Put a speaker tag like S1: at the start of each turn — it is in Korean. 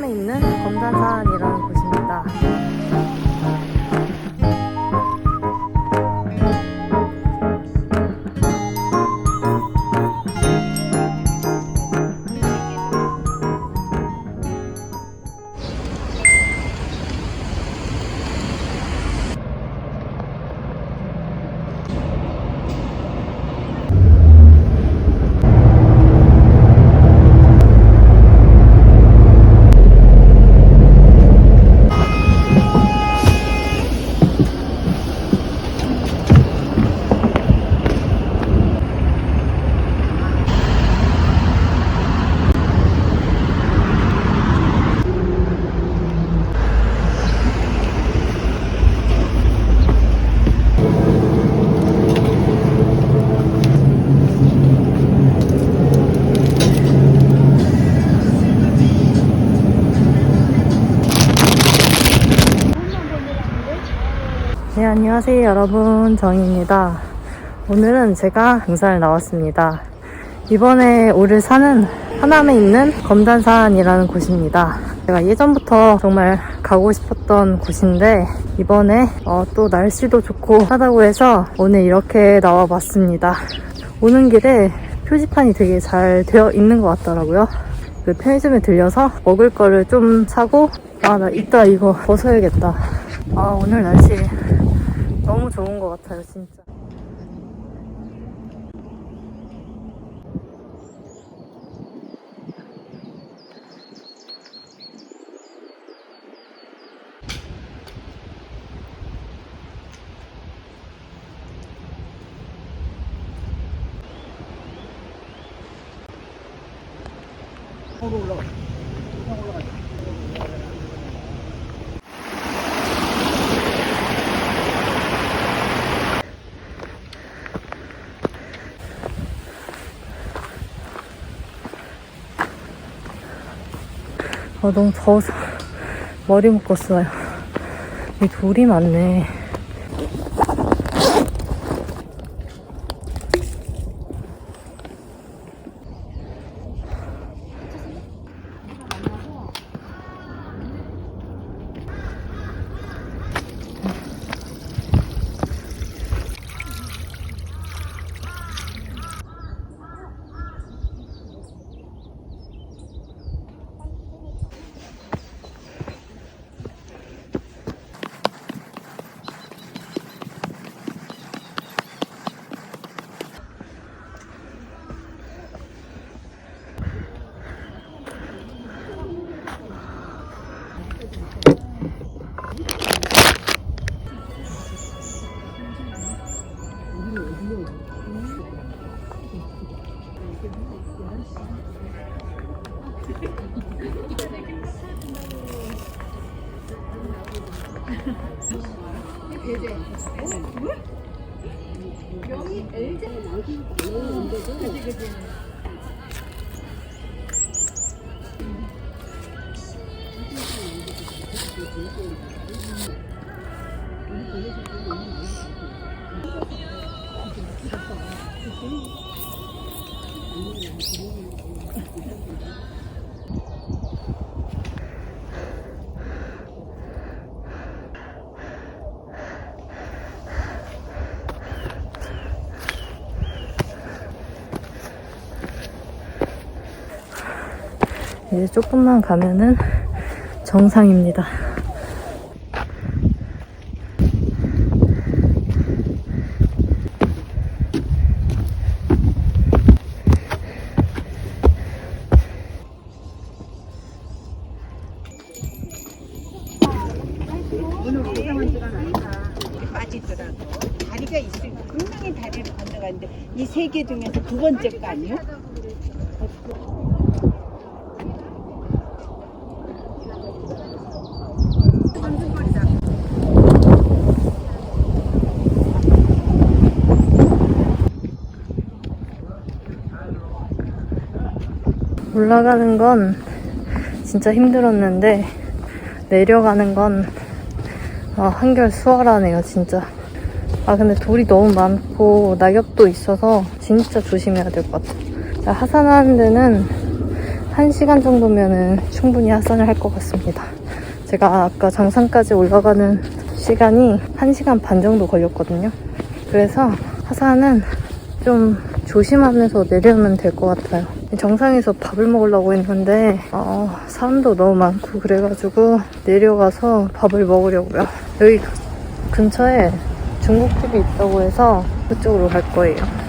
S1: 하남에 있는 검단산 네, 안녕하세요 여러분 정입니다. 오늘은 제가 등산을 나왔습니다. 이번에 오를 산은 하남에 있는 검단산이라는 곳입니다. 제가 예전부터 정말 가고 싶었던 곳인데 이번에 어, 또 날씨도 좋고 하다고 해서 오늘 이렇게 나와 봤습니다. 오는 길에 표지판이 되게 잘 되어 있는 것 같더라고요. 그 편의점에 들려서 먹을 거를 좀 사고 아 나 이따 이거 벗어야겠다. 아 오늘 날씨 너무 좋은 것 같아요 진짜. 아 너무 더워서 머리 묶었어요. 이 돌이 많네. 이 제 조금만 가면은 정상입니다.
S2: 빠지더라고. 다리가 있으니까 분명히 다리를 건너가는데 이 세 개 중에서 두 번째 거 아니요?
S1: 올라가는 건 진짜 힘들었는데 내려가는 건 아, 한결 수월하네요 진짜 아 근데 돌이 너무 많고 낙엽도 있어서 진짜 조심해야 될 것 같아요 자, 하산하는 데는 1시간 정도면은 충분히 하산을 할 것 같습니다. 제가 아까 정상까지 올라가는 시간이 1시간 반 정도 걸렸거든요. 그래서 하산은 좀 조심하면서 내려오면 될 것 같아요. 정상에서 밥을 먹으려고 했는데 어, 사람도 너무 많고 그래가지고 내려가서 밥을 먹으려고요. 여기 근처에 중국집이 있다고 해서 그쪽으로 갈 거예요.